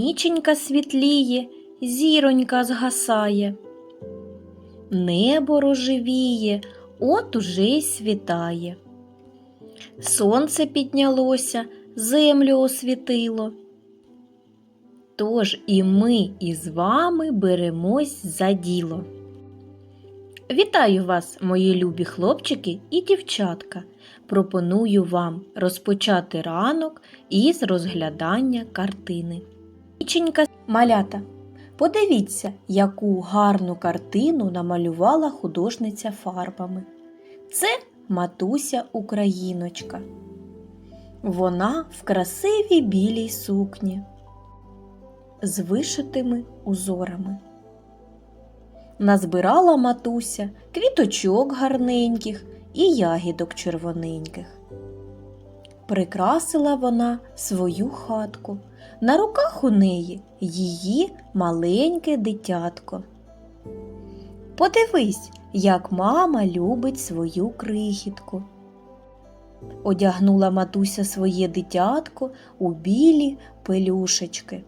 Ніченька світліє, зіронька згасає. Небо рожевіє, от уже й світає. Сонце піднялося, землю освітило. Тож і ми із вами беремось за діло. Вітаю вас, мої любі хлопчики і дівчатка. Пропоную вам розпочати ранок із розглядання картини. Ніченька малята. Подивіться, яку гарну картину намалювала художниця фарбами. Це матуся Україночка. Вона в красивій білій сукні з вишитими узорами. Назбирала матуся квіточок гарненьких і ягідок червоненьких. Прикрасила вона свою хатку. На руках у неї її маленьке дитятко. Подивись, як мама любить свою крихітку. Одягнула матуся своє дитятко у білі пелюшечки.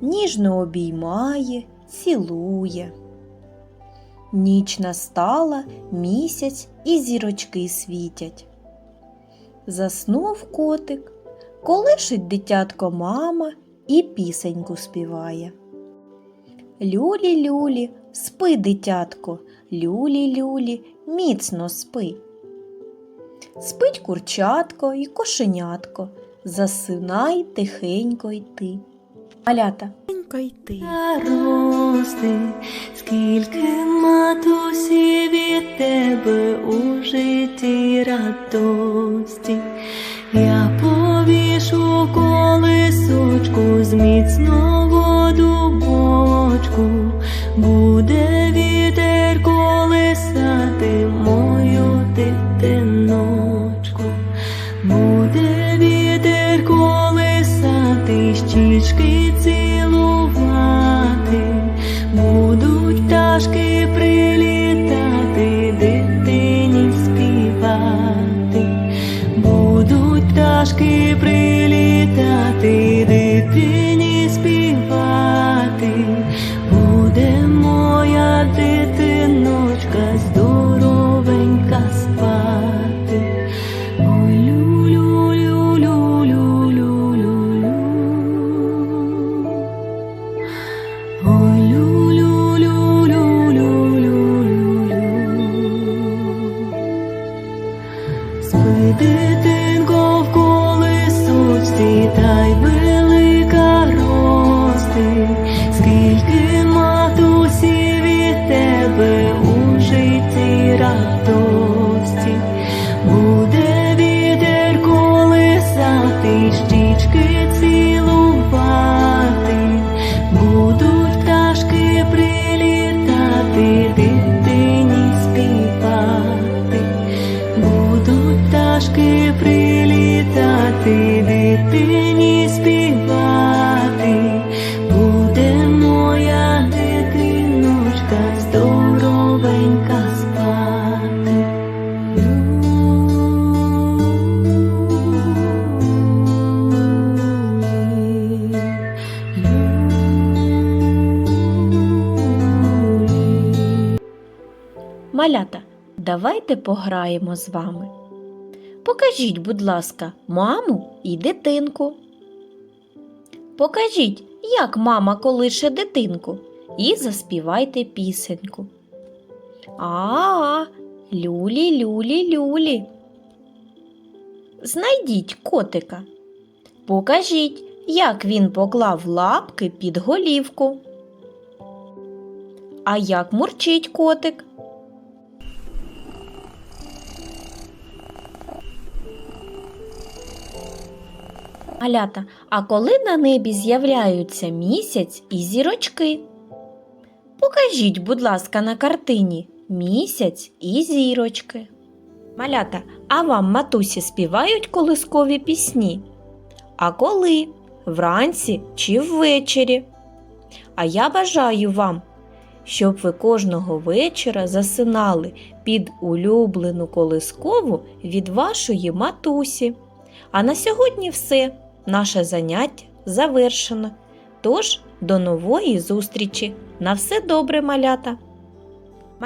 Ніжно обіймає, цілує. Ніч настала, місяць і зірочки світять. Заснув котик, колишить дитятко мама і пісеньку співає. Люлі, люлі, спи, дитятко, люлі, люлі, міцно спи. Спить курчатко і кошенятко, засинай тихенько й ти. Малята, тихенько й ти. рости, скільки матусі від тебе у житті радості, колесочку з міцного дубочку, буде колесочці, та й велика рости, скільки матусі тебе у житті радості, буде вітер колесати, Малята, давайте пограємо з вами. Покажіть, будь ласка, маму і дитинку. Покажіть, як мама колише дитинку, і заспівайте пісеньку. А, люлі, люлі, люлі. Знайдіть котика. Покажіть, як він поклав лапки під голівку. А як мурчить котик? Малята, а коли на небі з'являються місяць і зірочки? Покажіть, будь ласка, на картині місяць і зірочки. Малята, а вам матусі співають колискові пісні? А коли? Вранці чи ввечері? А я бажаю вам, щоб ви кожного вечора засинали під улюблену колискову від вашої матусі. А на сьогодні все. Наше заняття завершено. Тож, до нової зустрічі! На все добре, малята!